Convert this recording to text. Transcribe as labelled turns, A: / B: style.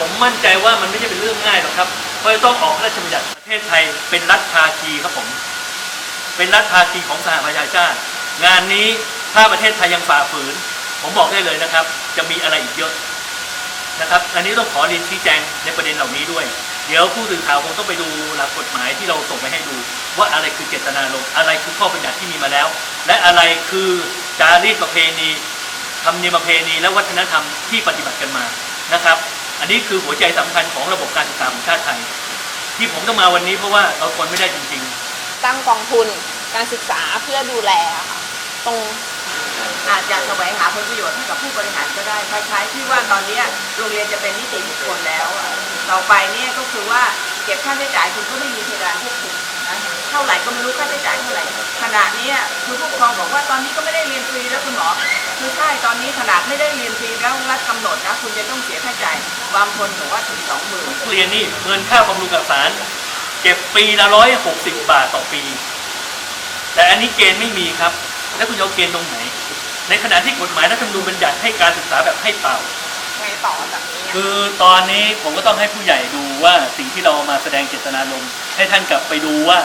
A: ผมมั่นใจว่ามันไม่ใช่เป็นเรื่องง่ายหรอกครับเพราะจะต้องออกพระราชบัญญัติประเทศไทยเป็นรัฐภาคีครับผม เป็นรัฐภาคีของสหประชาชาติ งานนี้ถ้าประเทศไทยยังฝ่าฝืน ผมบอกได้เลยนะครับ จะมีอะไรอีกเยอะนะครับ อันนี้ต้องขอเรียนชี้แจงในประเด็นเหล่านี้ด้วย เดี๋ยวผู้สื่อข่าวคงต้องไปดูหลักกฎหมายที่เราส่งไปให้ดู ว่าอะไรคือเจตนารมณ์อะไรคือข้อบัญญัติที่มีมาแล้ว และอะไรคือจารีตประเพณีธรรมเนียมประเพณีและวัฒนธรรมที่ปฏิบัติกันมานะครับ อันนี้คือหัวใจสำคัญของระบบการศึกษาของชาติไทย ที่ผมต้องมาวันนี้เพราะว่าเราทนไม่ได้จริง ๆ
B: ตั้งกองทุนการศึกษาเพื่อดูแลอะค่ะตรง
C: อาจจะแสวงหาผลประโยชน์ให้กับผู้บริหารก็ได้คล้ายๆที่ว่าตอนเนี้ยโรงเรียนจะเป็นนิติบุคคลแล้วอะต่อไปเนี่ยก็คือว่าเก็บค่าใช้จ่ายคุณก็ไม่มีเพดานควบคุมนะเท่าไหร่ก็ไม่รู้ค่าใช้จ่ายเท่าไหร่ขณะเนี้ยคือผู้ปกครองบอกว่าตอนนี้ก็ไม่ได้เรียนฟรีแล้วคุณหมอคือใช่ตอนนี้ขนาดไม่ได้เรียนฟรีแล้วรัฐกำหนดนะคุณจะต้องเสียค่าใช้จ่าย บางคนบอกว่าถึงสองหมื่น
A: เรียนนี่เงินค่าบำรุงกับสารเก็บปีละร้อยหกสิบบาทต่อปี แต่อันนี้เกณฑ์ไม่มีครับ แล้วคุณจะเอาเกณฑ์ตรงไหน ในขณะที่กฎหมายรัฐธรรมนูญบัญญัติให้การศึกษาแบบให้เปล่า
B: ไงต่อจากนี้อะ
A: คือตอนนี้ผมก็ต้องให้ผู้ใหญ่ดูว่าสิ่งที่เรามาแสดงเจตนารมณ์ให้ท่านกลับไปดูว่า